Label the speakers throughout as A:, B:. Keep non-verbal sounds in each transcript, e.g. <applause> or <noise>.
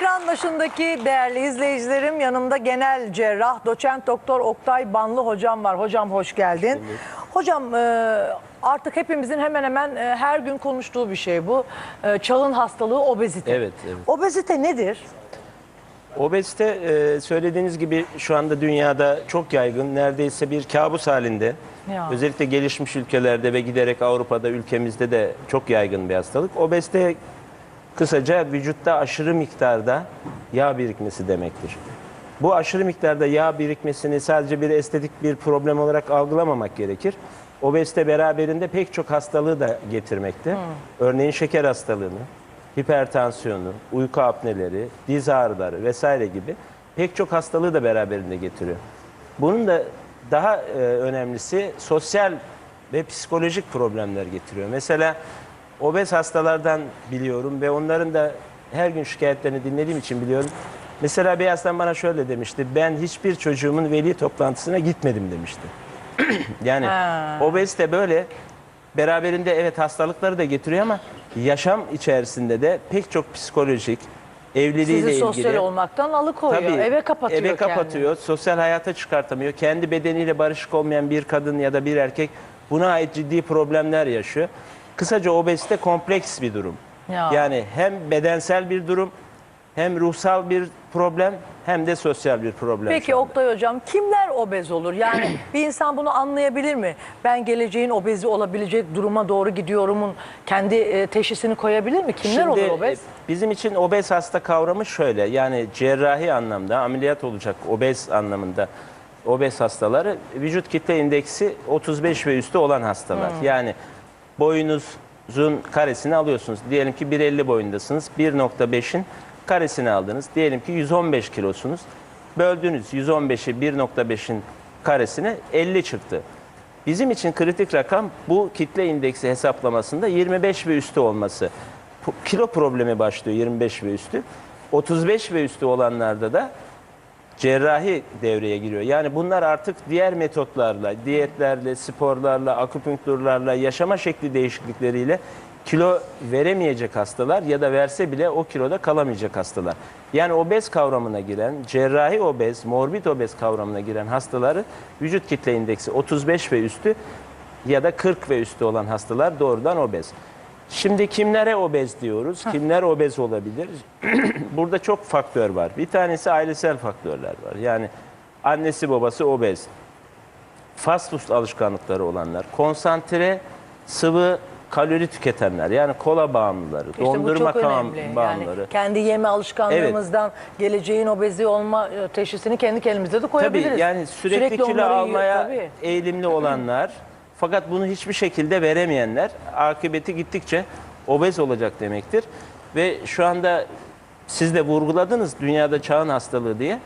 A: Ekran başındaki değerli izleyicilerim yanımda genel cerrah doçent doktor Oktay Banlı hocam var. Hocam hoş geldin. Hocam e, artık hepimizin hemen hemen e, her gün konuştuğu bir şey bu. E, Çağın hastalığı obezite.
B: Evet, evet.
A: Obezite nedir?
B: Obezite söylediğiniz gibi şu anda dünyada çok yaygın. Neredeyse bir kabus halinde.
A: Ya.
B: Özellikle gelişmiş ülkelerde ve giderek Avrupa'da, ülkemizde de çok yaygın bir hastalık. Obezite kısaca vücutta aşırı miktarda yağ birikmesi demektir. Bu aşırı miktarda yağ birikmesini sadece bir estetik bir problem olarak algılamamak gerekir. Obezite beraberinde pek çok hastalığı da getirmekte. Örneğin şeker hastalığını, hipertansiyonu, uyku apneleri, diz ağrıları vesaire gibi pek çok hastalığı da beraberinde getiriyor. Bunun da daha e, önemlisi sosyal ve psikolojik problemler getiriyor. Mesela obez hastalardan biliyorum ve onların da her gün şikayetlerini dinlediğim için biliyorum. Mesela bir hastam bana şöyle demişti. Ben hiçbir çocuğumun veli toplantısına gitmedim demişti. <clears throat> yani
A: Ha.
B: obezite böyle beraberinde evet hastalıkları da getiriyor ama yaşam içerisinde de pek çok psikolojik evliliğiyle
A: Sizi
B: ilgili
A: sosyal olmaktan alıkoyuyor. eve kapatıyor
B: eve
A: kendini.
B: kapatıyor. Sosyal hayata çıkartamıyor. Kendi bedeniyle barışık olmayan bir kadın ya da bir erkek buna ait ciddi problemler yaşıyor. Kısaca obezite kompleks bir durum.
A: Ya.
B: Yani hem bedensel bir durum, hem ruhsal bir problem, hem de sosyal bir problem.
A: Peki. Oktay Hocam kimler obez olur? Yani <clears throat> bir insan bunu anlayabilir mi? Ben geleceğin obezi olabilecek duruma doğru gidiyorumun kendi e, teşhisini koyabilir mi? Kimler
B: Şimdi,
A: olur obez?
B: e, Bizim için obez hasta kavramı şöyle. Yani cerrahi anlamda ameliyat olacak obez anlamında obez hastaları vücut kitle indeksi 35 ve üstü olan hastalar.
A: Hmm.
B: Yani boyunuzun karesini alıyorsunuz. Diyelim ki 1.50 boyundasınız. 1.5'in karesini aldınız. Diyelim ki 115 kilosunuz. Böldünüz 115'i 1.5'in karesine 50 çıktı. Bizim için kritik rakam bu kitle indeksi hesaplamasında 25 ve üstü olması. Kilo problemi başlıyor 25 ve üstü. 35 ve üstü olanlarda da cerrahi devreye giriyor. Yani bunlar artık diğer metotlarla, diyetlerle, sporlarla, akupunkturlarla, yaşama şekli değişiklikleriyle kilo veremeyecek hastalar ya da verse bile o kiloda kalamayacak hastalar. Yani obez kavramına giren, cerrahi obez, morbid obez kavramına giren hastaları vücut kitle indeksi 35 ve üstü ya da 40 ve üstü olan hastalar doğrudan obez. Şimdi kimlere obez diyoruz? Kimler obez olabilir? <clears throat> Burada çok faktör var. Bir tanesi ailesel faktörler var. Yani annesi babası obez. Fast food alışkanlıkları olanlar, konsantre sıvı kalori tüketenler yani kola bağımlıları,
A: İşte
B: dondurma bağımlıları.
A: Yani kendi yeme alışkanlığımızdan geleceğin obezi olma e, teşhisini kendi kendimize de koyabiliriz.
B: Tabii yani sürekli, kilo
A: onları yiyor,
B: almaya
A: tabii.
B: eğilimli olanlar fakat bunu hiçbir şekilde veremeyenler akıbeti gittikçe obez olacak demektir. Ve şu anda siz de vurguladınız dünyada çağın hastalığı diye.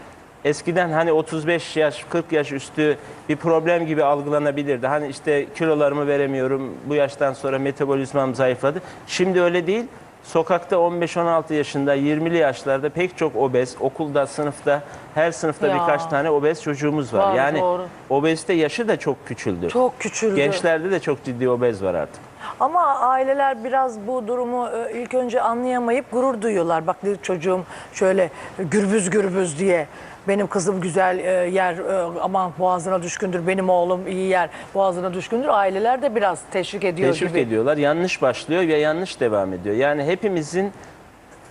B: Eskiden hani 35 yaş 40 yaş üstü bir problem gibi algılanabilirdi. Hani işte kilolarımı veremiyorum bu yaştan sonra metabolizmam zayıfladı. Şimdi öyle değil. Sokakta 15-16 yaşında 20'li yaşlarda pek çok obez, okulda, sınıfta, her sınıfta
A: Ya.
B: birkaç tane obez çocuğumuz var.
A: Var,
B: yani
A: doğru.
B: obezite yaşı da çok küçüldü.
A: Çok küçüldü.
B: Gençlerde de çok ciddi obez var artık.
A: Ama aileler biraz bu durumu e, ilk önce anlayamayıp gurur duyuyorlar. Bak bir çocuğum şöyle gürbüz gürbüz diye. Benim kızım güzel e, yer e, aman boğazına düşkündür. Benim oğlum iyi yer boğazına düşkündür. Aileler de biraz teşvik ediyor
B: Teşvik
A: gibi.
B: ediyorlar. Yanlış başlıyor ve yanlış devam ediyor. Yani hepimizin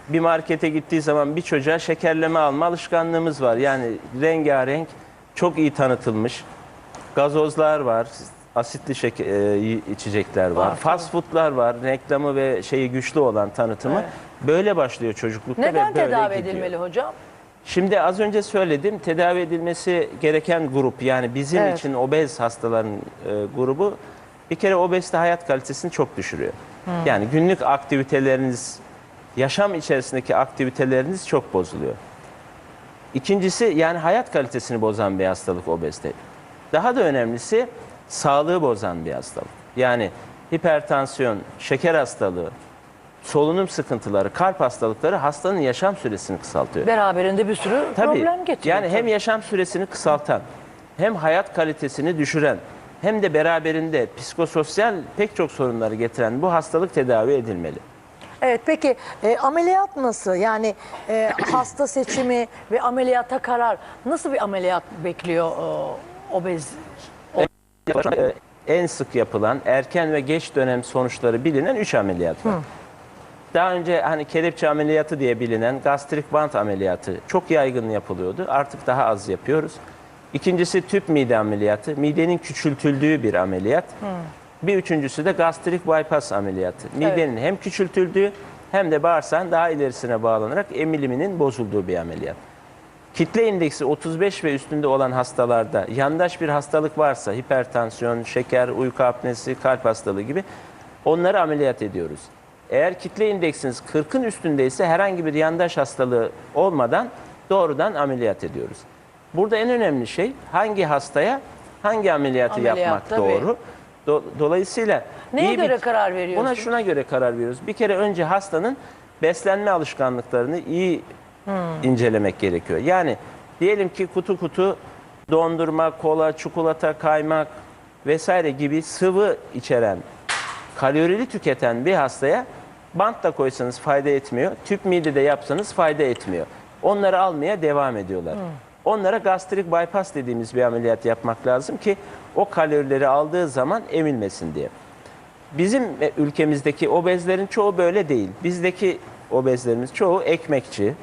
B: bir markete gittiği zaman bir çocuğa şekerleme alma alışkanlığımız var. Yani rengarenk, çok iyi tanıtılmış gazozlar var, asitli şeker, e, içecekler var,
A: Var,
B: fast foodlar var, reklamı ve şeyi güçlü olan tanıtımı.
A: Evet.
B: Böyle başlıyor çocuklukta ve
A: Neden
B: böyle
A: tedavi
B: gidiyor.
A: edilmeli hocam?
B: Şimdi az önce söyledim tedavi edilmesi gereken grup yani bizim
A: Evet.
B: için obez hastaların e, grubu bir kere obezite hayat kalitesini çok düşürüyor.
A: Hmm.
B: Yani günlük aktiviteleriniz, yaşam içerisindeki aktiviteleriniz çok bozuluyor. İkincisi yani hayat kalitesini bozan bir hastalık obezite. Daha da önemlisi sağlığı bozan bir hastalık. Yani hipertansiyon, şeker hastalığı, solunum sıkıntıları, kalp hastalıkları hastanın yaşam süresini kısaltıyor.
A: Beraberinde bir sürü
B: Tabii.
A: problem getiriyor.
B: Yani hem
A: tabii.
B: yaşam süresini kısaltan, hem hayat kalitesini düşüren, hem de beraberinde psikososyal pek çok sorunları getiren bu hastalık tedavi edilmeli.
A: Evet peki e, ameliyat nasıl? Yani e, hasta seçimi ve ameliyata karar nasıl bir ameliyat bekliyor e, obez?
B: Ee, en sık yapılan erken ve geç dönem sonuçları bilinen 3 ameliyat var. Daha önce hani kelepçe ameliyatı diye bilinen gastrik bant ameliyatı çok yaygın yapılıyordu. Artık daha az yapıyoruz. İkincisi tüp mide ameliyatı. Midenin küçültüldüğü bir ameliyat. Bir üçüncüsü de gastrik bypass ameliyatı. Midenin hem küçültüldüğü hem de bağırsağın daha ilerisine bağlanarak emiliminin bozulduğu bir ameliyat. Kitle indeksi 35 ve üstünde olan hastalarda yandaş bir hastalık varsa hipertansiyon, şeker, uyku apnesi, kalp hastalığı gibi onları ameliyat ediyoruz. Eğer kitle indeksiniz 40'ın üstündeyse herhangi bir yandaş hastalığı olmadan doğrudan ameliyat ediyoruz. Burada en önemli şey hangi hastaya hangi ameliyatı
A: Ameliyat,
B: yapmak
A: tabii.
B: doğru. Do- dolayısıyla
A: Neye
B: iyi
A: göre karar veriyorsunuz?
B: Buna şuna göre karar veriyoruz. Bir kere önce hastanın beslenme alışkanlıklarını iyi incelemek gerekiyor. Yani diyelim ki kutu kutu dondurma, kola, çikolata, kaymak vesaire gibi sıvı içeren, kalorili tüketen bir hastaya bant da koysanız fayda etmiyor. Tüp midede yapsanız fayda etmiyor. Onları almaya devam ediyorlar. Onlara gastrik bypass dediğimiz bir ameliyat yapmak lazım ki o kalorileri aldığı zaman emilmesin diye. Bizim e, ülkemizdeki obezlerin çoğu böyle değil. Bizdeki obezlerimiz çoğu ekmekçi,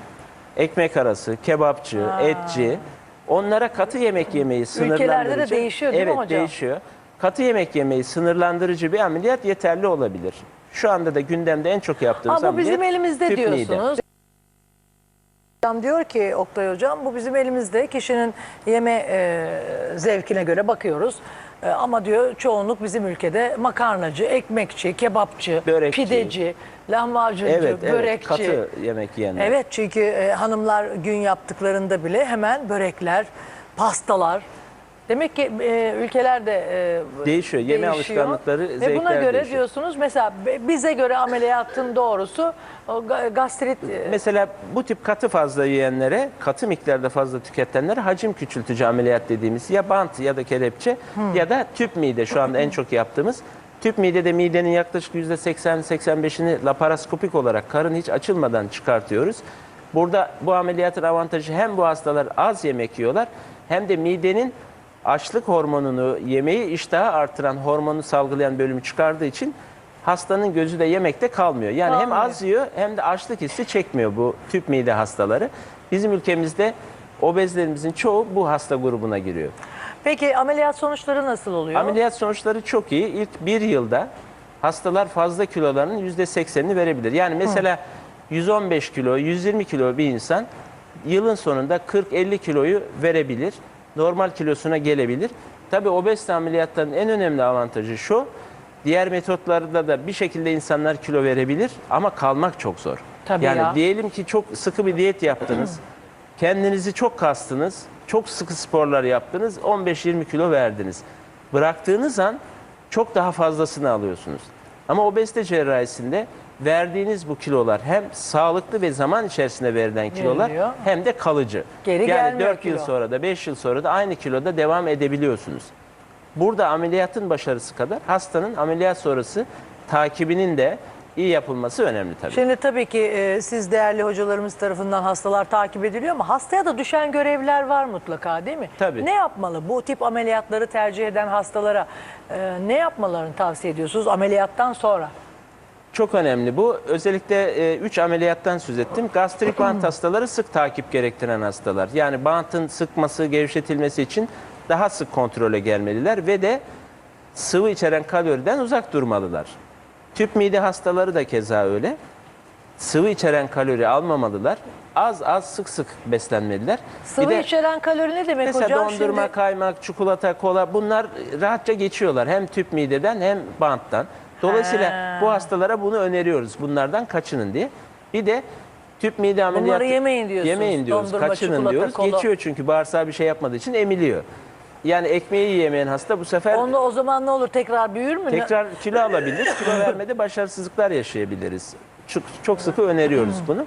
B: ekmek arası, kebapçı, etçi. Onlara katı yemek yemeyi sınırlandırıcı.
A: değişiyor değil mi
B: evet,
A: hocam?
B: değişiyor. Katı yemek yemeyi sınırlandırıcı bir ameliyat yeterli olabilir. Şu anda da gündemde en çok yaptığımız
A: Ama bu bizim
B: ameliyat
A: elimizde
B: tüp mide.
A: diyorsunuz. Hocam diyor ki Oktay Hocam bu bizim elimizde kişinin yeme e, zevkine göre bakıyoruz. E, ama diyor çoğunluk bizim ülkede makarnacı, ekmekçi, kebapçı,
B: Börekçi.
A: pideci, lahmacuncu,
B: Evet, evet.
A: börekçi.
B: Katı yemek yiyenler.
A: Evet çünkü e, hanımlar gün yaptıklarında bile hemen börekler, pastalar. Demek ki e, ülkelerde e,
B: Değişiyor. Yeme alışkanlıkları,
A: Ve buna
B: zevkler
A: göre
B: değişiyor.
A: diyorsunuz mesela bize göre ameliyatın doğrusu gastrit e,
B: Mesela bu tip katı fazla yiyenlere, katı miktarda fazla tüketenlere hacim küçültücü ameliyat dediğimiz ya bant ya da kelepçe ya da tüp mide şu anda en çok yaptığımız. Tüp midede midenin yaklaşık %80-85'ini laparoskopik olarak karın hiç açılmadan çıkartıyoruz. Burada bu ameliyatın avantajı hem bu hastalar az yemek yiyorlar hem de midenin açlık hormonunu, yemeği iştahı artıran hormonu salgılayan bölümü çıkardığı için hastanın gözü de yemekte kalmıyor. Yani hem
A: Kalmıyor.
B: az yiyor hem de açlık hissi çekmiyor bu tüp mide hastaları. Bizim ülkemizde obezlerimizin çoğu bu hasta grubuna giriyor.
A: Peki ameliyat sonuçları nasıl oluyor?
B: Ameliyat sonuçları çok iyi. İlk bir yılda hastalar fazla kilolarının %80'ini verebilir. Yani mesela 115 kilo, 120 kilo bir insan yılın sonunda 40-50 kiloyu verebilir. Normal kilosuna gelebilir. Tabii obezite ameliyatlarının en önemli avantajı şu. Diğer metotlarda da bir şekilde insanlar kilo verebilir ama kalmak çok zor.
A: Tabii
B: yani
A: ya.
B: diyelim ki çok sıkı bir diyet yaptınız. Kendinizi çok kastınız. Çok sıkı sporlar yaptınız. 15-20 kilo verdiniz. Bıraktığınız an çok daha fazlasını alıyorsunuz. Ama obezite cerrahisinde verdiğiniz bu kilolar hem sağlıklı ve zaman içerisinde verilen kilolar
A: Veriliyor.
B: hem de kalıcı.
A: Geri
B: yani
A: gelmiyor
B: 4 yıl
A: kilo.
B: sonra da 5 yıl sonra da aynı kiloda devam edebiliyorsunuz. Burada ameliyatın başarısı kadar hastanın ameliyat sonrası takibinin de iyi yapılması önemli tabii.
A: Şimdi tabii ki e, siz değerli hocalarımız tarafından hastalar takip ediliyor ama hastaya da düşen görevler var mutlaka değil mi?
B: Tabii.
A: Ne yapmalı bu tip ameliyatları tercih eden hastalara e, ne yapmalarını tavsiye ediyorsunuz ameliyattan sonra?
B: Çok önemli bu. Özellikle 3 ameliyattan söz ettim. Gastrik bant <clears throat> hastaları sık takip gerektiren hastalar. Yani bantın sıkması, gevşetilmesi için daha sık kontrole gelmeliler ve de sıvı içeren kaloriden uzak durmalılar. Tüp mide hastaları da keza öyle. Sıvı içeren kalori almamalılar. Az az sık sık beslenmeliler.
A: Sıvı
B: de-
A: içeren kalori ne demek
B: Mesela
A: hocam?
B: dondurma,
A: Şimdi-
B: kaymak, çikolata, kola bunlar rahatça geçiyorlar. Hem tüp mideden hem banttan. Dolayısıyla
A: Ha.
B: bu hastalara bunu öneriyoruz. Bunlardan kaçının diye. Bir de tüp mide ameliyatı...
A: yemeyin diyorsunuz.
B: Yemeyin diyoruz.
A: Dondurma,
B: kaçının
A: çikolata,
B: diyoruz.
A: kola.
B: Geçiyor çünkü bağırsağı bir şey yapmadığı için emiliyor. Yani ekmeği yiyemeyen hasta bu sefer
A: Onda o zaman ne olur tekrar büyür mü?
B: tekrar kilo alabilir. Kilo vermede başarısızlıklar yaşayabiliriz. Çok, çok sıkı öneriyoruz bunu.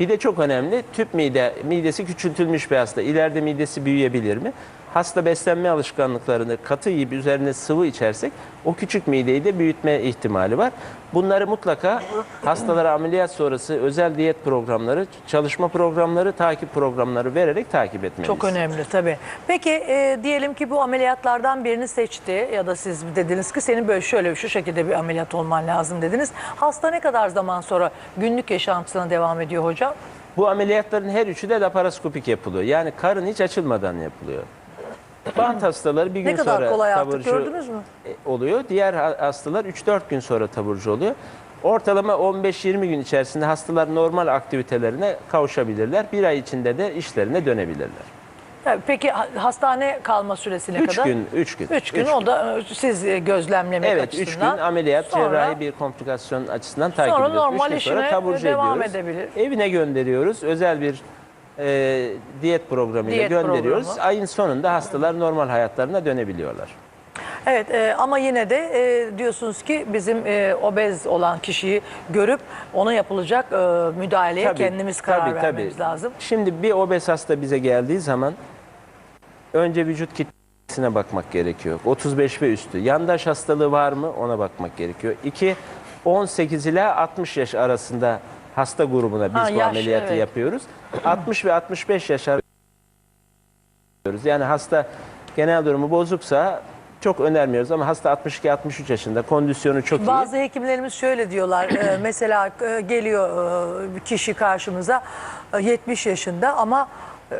B: Bir de çok önemli tüp mide, midesi küçültülmüş bir hasta. İleride midesi büyüyebilir mi? Hasta beslenme alışkanlıklarını katı yiyip üzerine sıvı içersek o küçük mideyi de büyütme ihtimali var. Bunları mutlaka hastalara ameliyat sonrası özel diyet programları, çalışma programları, takip programları vererek takip etmeliyiz.
A: Çok önemli tabii. Peki e, diyelim ki bu ameliyatlardan birini seçti ya da siz dediniz ki senin böyle şöyle şu şekilde bir ameliyat olman lazım dediniz. Hasta ne kadar zaman sonra günlük yaşantısına devam ediyor hocam?
B: Bu ameliyatların her üçü de laparoskopik yapılıyor. Yani karın hiç açılmadan yapılıyor. Bant hastaları bir gün
A: Ne kadar
B: sonra
A: kolay artık
B: taburcu
A: gördünüz mü?
B: e, oluyor. Diğer ha- hastalar 3-4 gün sonra taburcu oluyor. Ortalama 15-20 gün içerisinde hastalar normal aktivitelerine kavuşabilirler. Bir ay içinde de işlerine dönebilirler.
A: Peki ha- hastane kalma süresi ne
B: 3
A: kadar?
B: gün, 3 gün.
A: 3 gün
B: Üç
A: o da e, siz e, gözlemlemek
B: Evet, 3 gün
A: açısından.
B: ameliyat,
A: Sonra-
B: cerrahi bir komplikasyon açısından takip
A: Sonra
B: ediyoruz. Üç
A: normal
B: gün sonra
A: işine
B: taburcu
A: devam
B: ediyoruz.
A: edebilir.
B: Evine gönderiyoruz. Özel bir e, diyet programıyla
A: Diyet
B: gönderiyoruz.
A: programı.
B: Ayın sonunda hastalar normal hayatlarına dönebiliyorlar.
A: Evet e, ama yine de e, diyorsunuz ki bizim e, obez olan kişiyi görüp ona yapılacak e, müdahaleye kendimiz karar vermemiz lazım.
B: Şimdi bir obez hasta bize geldiği zaman önce vücut kitlesine bakmak gerekiyor. 35 ve üstü. Yandaş hastalığı var mı ona bakmak gerekiyor. İki, 18 ila 60 yaş arasında hasta grubuna biz
A: Ha,
B: bu
A: yaş,
B: ameliyatı
A: evet.
B: yapıyoruz. 60 ve 65 yaş yapıyoruz. Yani hasta genel durumu bozuksa çok önermiyoruz ama hasta 62-63 yaşında kondisyonu çok iyi.
A: Bazı hekimlerimiz şöyle diyorlar. e, <clears throat> mesela e, geliyor e, bir kişi karşımıza e, 70 yaşında ama e,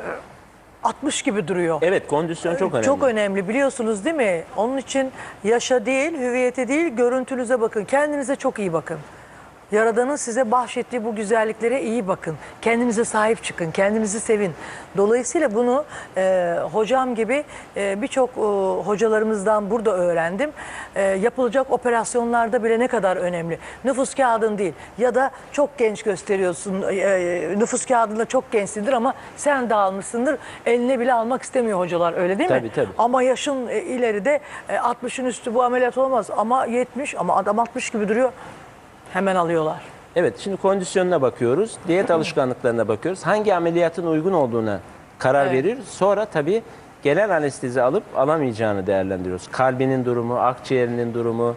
A: 60 gibi duruyor.
B: Evet kondisyon çok önemli.
A: Çok önemli biliyorsunuz değil mi? Onun için yaşa değil, hüviyete değil, görüntünüze bakın. Kendinize çok iyi bakın. Yaradan'ın size bahşettiği bu güzelliklere iyi bakın. Kendinize sahip çıkın, kendinizi sevin. Dolayısıyla bunu e, hocam gibi e, birçok e, hocalarımızdan burada öğrendim. E, yapılacak operasyonlarda bile ne kadar önemli. Nüfus kağıdın değil ya da çok genç gösteriyorsun. e, e, nüfus kağıdında çok gençsindir ama sen dağılmışsındır. Eline bile almak istemiyor hocalar öyle değil mi?
B: Tabii, tabii.
A: Ama yaşın e, ileride e, 60'ın üstü bu ameliyat olmaz ama 70 ama adam 60 gibi duruyor. Hemen alıyorlar.
B: Evet, şimdi kondisyonuna bakıyoruz, diyet alışkanlıklarına bakıyoruz. Hangi ameliyatın uygun olduğuna karar
A: Evet.
B: veriyoruz. Sonra tabii genel anestezi alıp alamayacağını değerlendiriyoruz. Kalbinin durumu, akciğerinin durumu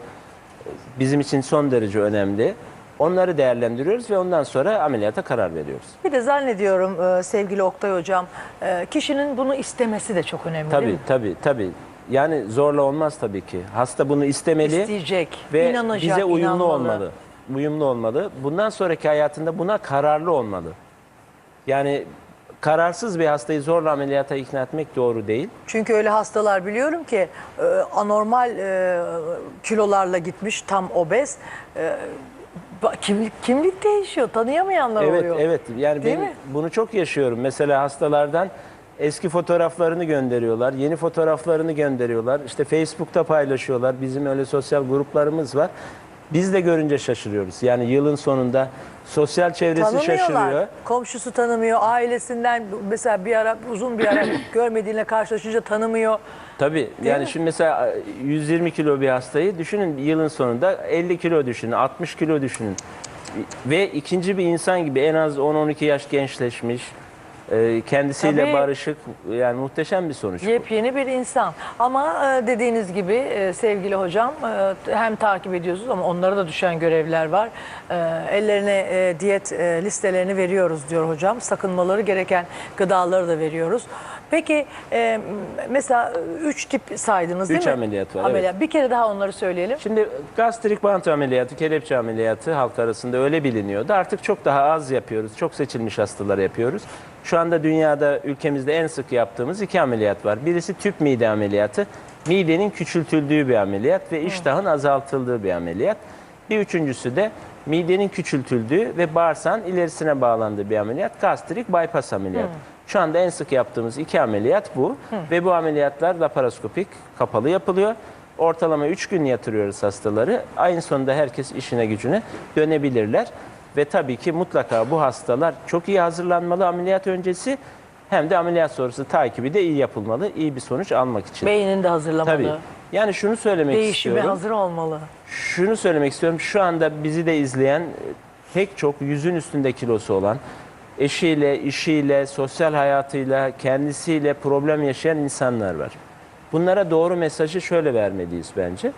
B: bizim için son derece önemli. Onları değerlendiriyoruz ve ondan sonra ameliyata karar veriyoruz.
A: Bir de zannediyorum e, sevgili Oktay Hocam e, kişinin bunu istemesi de çok önemli değil
B: Tabii,
A: mi?
B: tabii, tabii. Yani zorla olmaz tabii ki. Hasta bunu istemeli
A: İsteyecek,
B: ve
A: inanacak,
B: bize uyumlu
A: inanmalı.
B: olmalı. Uyumlu olmalı. Bundan sonraki hayatında buna kararlı olmalı. Yani kararsız bir hastayı zorla ameliyata ikna etmek doğru değil.
A: Çünkü öyle hastalar biliyorum ki e, anormal e, kilolarla gitmiş tam obez. E, kimlik, kimlik değişiyor tanıyamayanlar
B: Evet,
A: oluyor.
B: evet. Yani
A: Değil
B: ben
A: mi?
B: bunu çok yaşıyorum. Mesela hastalardan eski fotoğraflarını gönderiyorlar, yeni fotoğraflarını gönderiyorlar. İşte Facebook'ta paylaşıyorlar. Bizim öyle sosyal gruplarımız var. Biz de görünce şaşırıyoruz. Yani yılın sonunda sosyal çevresi şaşırıyor.
A: Komşusu tanımıyor, ailesinden mesela bir ara uzun bir ara <clears throat> görmediğine karşılaşınca tanımıyor.
B: Tabii yani
A: mi?
B: şimdi mesela 120 kilo bir hastayı düşünün yılın sonunda 50 kilo düşünün, 60 kilo düşünün. Ve ikinci bir insan gibi en az 10-12 yaş gençleşmiş, e, kendisiyle
A: Tabii.
B: barışık yani muhteşem bir sonuç. bu.
A: Yepyeni bir insan. Ama e, dediğiniz gibi e, sevgili hocam e, hem takip ediyorsunuz ama onlara da düşen görevler var. E, Ellerine e, diyet e, listelerini veriyoruz diyor hocam. Sakınmaları gereken gıdaları da veriyoruz. Peki e, mesela 3 tip saydınız değil
B: Üç
A: mi?
B: ameliyat var,
A: Ameliyat. Bir kere daha onları söyleyelim.
B: Şimdi gastrik bant ameliyatı, kelepçe ameliyatı halk arasında öyle biliniyordu. Artık çok daha az yapıyoruz. Çok seçilmiş hastalara yapıyoruz. Şu anda dünyada, ülkemizde en sık yaptığımız iki ameliyat var. Birisi tüp mide ameliyatı. Midenin küçültüldüğü bir ameliyat ve iştahın azaltıldığı bir ameliyat. Bir üçüncüsü de midenin küçültüldüğü ve bağırsağın ilerisine bağlandığı bir ameliyat. Gastrik bypass ameliyatı. Şu anda en sık yaptığımız iki ameliyat bu. Ve bu ameliyatlar laparoskopik, kapalı yapılıyor. Ortalama 3 gün yatırıyoruz hastaları. Ayın sonunda herkes işine gücüne dönebilirler. Ve tabii ki mutlaka bu hastalar çok iyi hazırlanmalı ameliyat öncesi hem de ameliyat sonrası takibi de iyi yapılmalı. iyi bir sonuç almak için.
A: Beynini de hazırlamalı.
B: Tabii. Yani şunu söylemek
A: Değişime
B: istiyorum.
A: hazır olmalı.
B: Şunu söylemek istiyorum. Şu anda bizi de izleyen e, pek çok yüzün üstünde kilosu olan eşiyle, işiyle, sosyal hayatıyla, kendisiyle problem yaşayan insanlar var. Bunlara doğru mesajı şöyle vermeliyiz bence.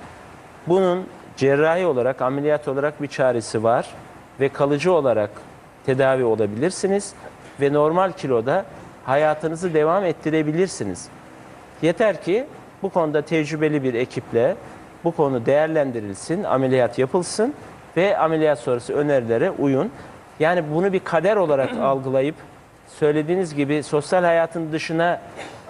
B: Bunun cerrahi olarak, ameliyat olarak bir çaresi var ve kalıcı olarak tedavi olabilirsiniz ve normal kiloda hayatınızı devam ettirebilirsiniz. Yeter ki bu konuda tecrübeli bir ekiple bu konu değerlendirilsin, ameliyat yapılsın ve ameliyat sonrası önerilere uyun. Yani bunu bir kader olarak <clears throat> algılayıp söylediğiniz gibi sosyal hayatın dışına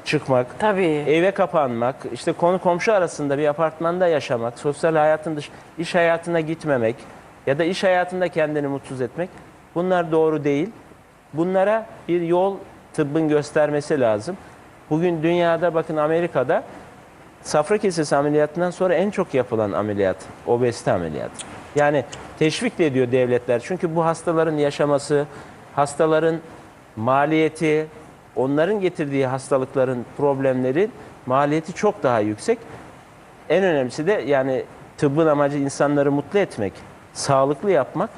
B: çıkmak,
A: Tabii.
B: eve kapanmak, işte konu komşu arasında bir apartmanda yaşamak, sosyal hayatın dış, iş hayatına gitmemek ya da iş hayatında kendini mutsuz etmek bunlar doğru değil. Bunlara bir yol tıbbın göstermesi lazım. Bugün dünyada bakın Amerika'da safra kesesi ameliyatından sonra en çok yapılan ameliyat obezite ameliyatı. Yani teşvik de ediyor devletler. Çünkü bu hastaların yaşaması, hastaların maliyeti, onların getirdiği hastalıkların problemleri maliyeti çok daha yüksek. En önemlisi de yani tıbbın amacı insanları mutlu etmek, sağlıklı yapmak.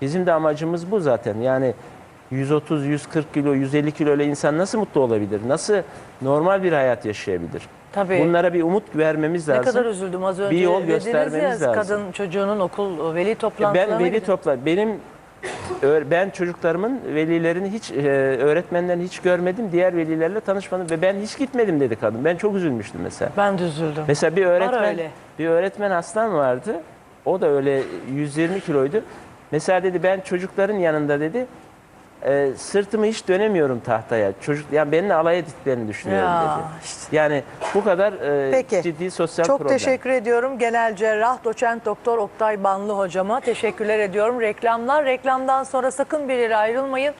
B: Bizim de amacımız bu zaten. Yani 130, 140 kilo, 150 kilo ile insan nasıl mutlu olabilir? Nasıl normal bir hayat yaşayabilir?
A: Tabii.
B: Bunlara bir umut vermemiz
A: Ne
B: lazım.
A: kadar üzüldüm az önce.
B: Bir yol
A: dediniz ya,
B: göstermemiz lazım.
A: Kadın çocuğunun okul veli toplantılarına
B: Ben veli topla benim ben çocuklarımın velilerini hiç e, öğretmenlerini hiç görmedim. Diğer velilerle tanışmadım ve ben hiç gitmedim dedi kadın. Ben çok üzülmüştüm mesela.
A: Ben de üzüldüm.
B: Mesela bir öğretmen bir öğretmen aslan vardı. O da öyle 120 kiloydu. Mesela dedi ben çocukların yanında dedi e, sırtımı hiç dönemiyorum tahtaya. Çocuk yani benimle alay ettiklerini düşünüyorum
A: Ya,
B: dedi.
A: işte.
B: Yani bu kadar e,
A: Peki.
B: ciddi sosyal
A: Çok
B: problem.
A: teşekkür ediyorum. Genel cerrah doçent doktor Oktay Banlı hocama teşekkürler ediyorum. Reklamlar reklamdan sonra sakın bir yere ayrılmayın.